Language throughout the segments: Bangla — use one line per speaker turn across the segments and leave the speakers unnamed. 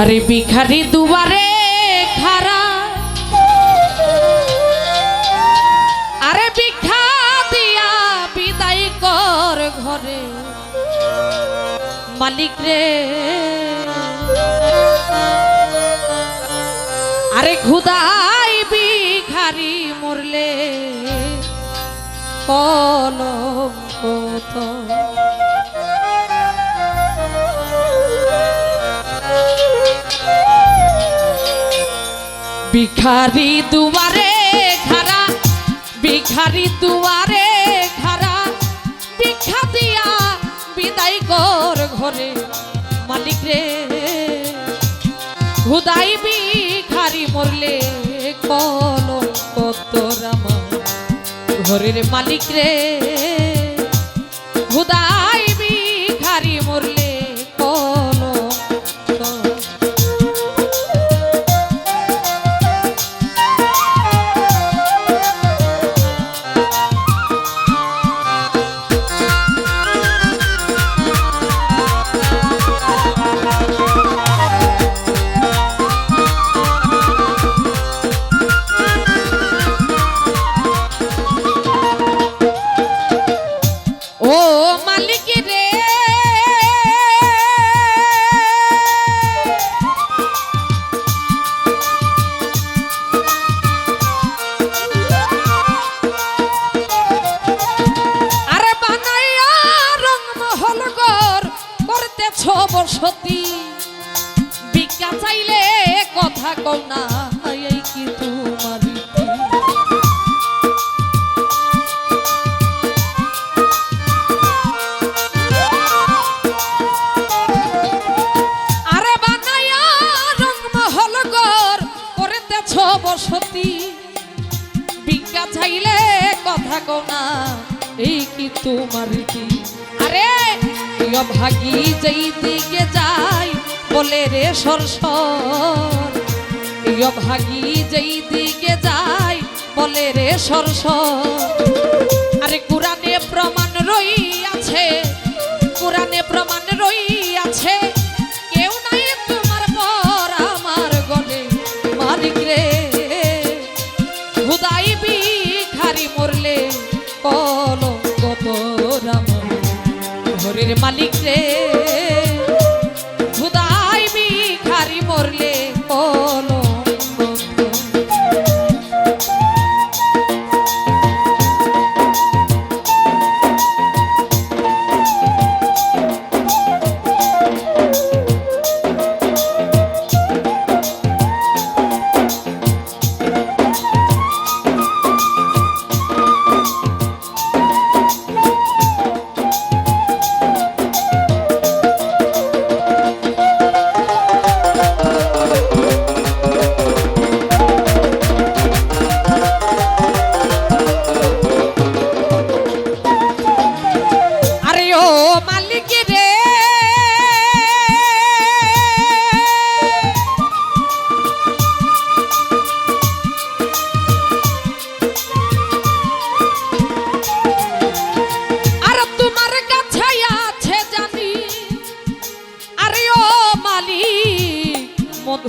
আরে ভিখারি দুবারে খারা। আরে ভিক্ষা দিয়া বিদায় কর ঘরে। মালিক রে। আরে খুদাই ভিখারি মরলে কলঙ্ক তো ভিখারি দুয়ারে খারা ভিখারি দুয়ারে খারা ভিক্ষা দিয়া বিদায় কর ঘরে মালিক রে। হুদাই ভিখারি মরলে কলঙ্ক তোর আমার ঘরের মালিক রে। হুদাই বসতি। বিজ্ঞা চাইলে কথা কও না, এই কি তোমার রীতি? আরে ভাগি যেই দিকে যাই, বলে রে সরসর। প্রিয় ভাগি যেই দিকে যাই, বলে রে সরসর আরে কোরআনে প্রমাণ রই আছে, কোরআনে প্রমাণ রই আছে। কেউ তোমার আমার গলে মালিক রে। হুদাই ভিখারি মরলে মালিক রে। হুদাই মরলে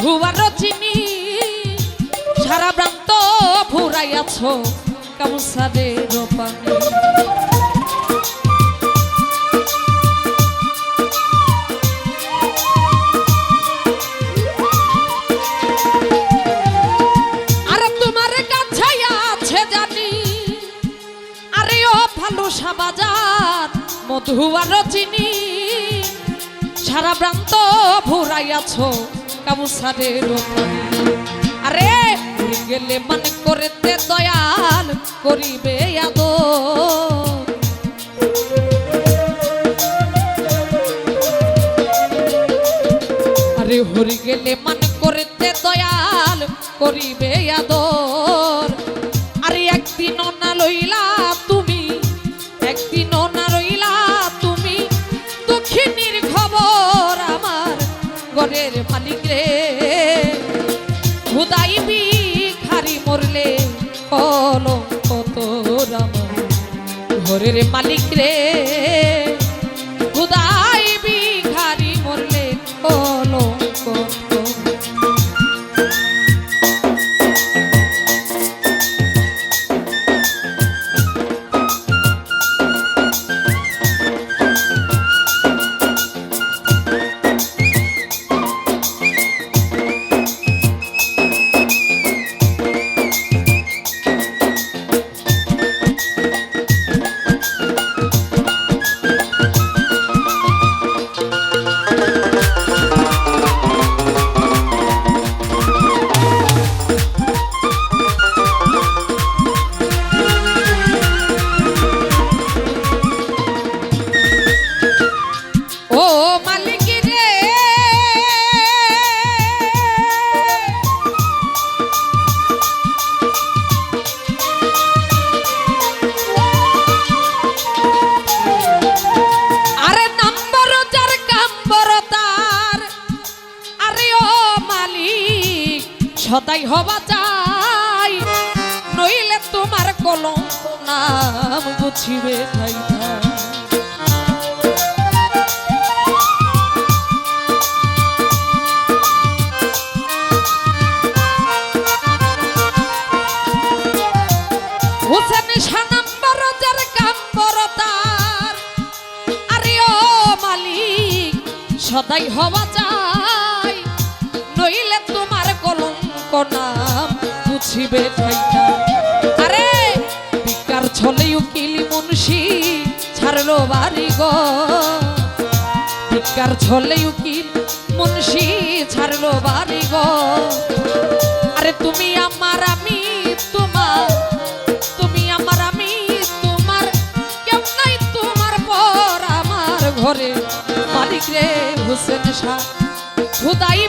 আর চিনি সারা প্রান্ত ফুরাইয়াছ কামসাদের পানি আর তোমার কাছে আছে জানি, আরে ও ভালো সাবাজার মধু আর চিনি সারা প্রান্ত ভুরাইয়াছ কামুসারের পানি আরে গেলে মানে করতে দয়াল করিবে আদর। আরে হরি গেলে মান করতে দয়াল করিবে আদর। ঘরের মালিক রে। সদাই হবা চাই। নইলে তোমার কলঙ্ক নাম গুছিবে ঠাই তার। আরে ও সদাই হওয়া চাই। নাম বুঝিবে আরে বিকার ছলে উকিল মুন্সি, ছাড়লো বাড়ি গো। ছলে উকিল মুন্সি, ছাড়লো বাড়ি গো। আরে, তুমি আমার আমি, তোমার, তুমি আমার আমি, তোমার, কেউ নাই তোমার পর আমার ঘরে। মালিক রে, হুসেন শাহ, খুদাই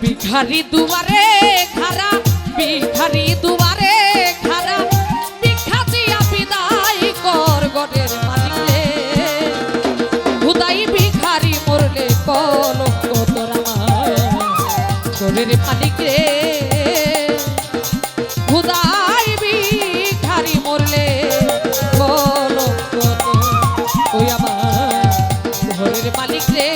ভিখারি দুয়ারে খারা ভিখারি দুয়ারে খারা, ভিক্ষা দিয়া বিদায় কর গড়ের মালিকে। খুদাই ভিখারি মরলে কলঙ্ক তোরা গড়ের মালিকে। খুদাই ভিখারি মরলে কলঙ্ক ওই মালিক রে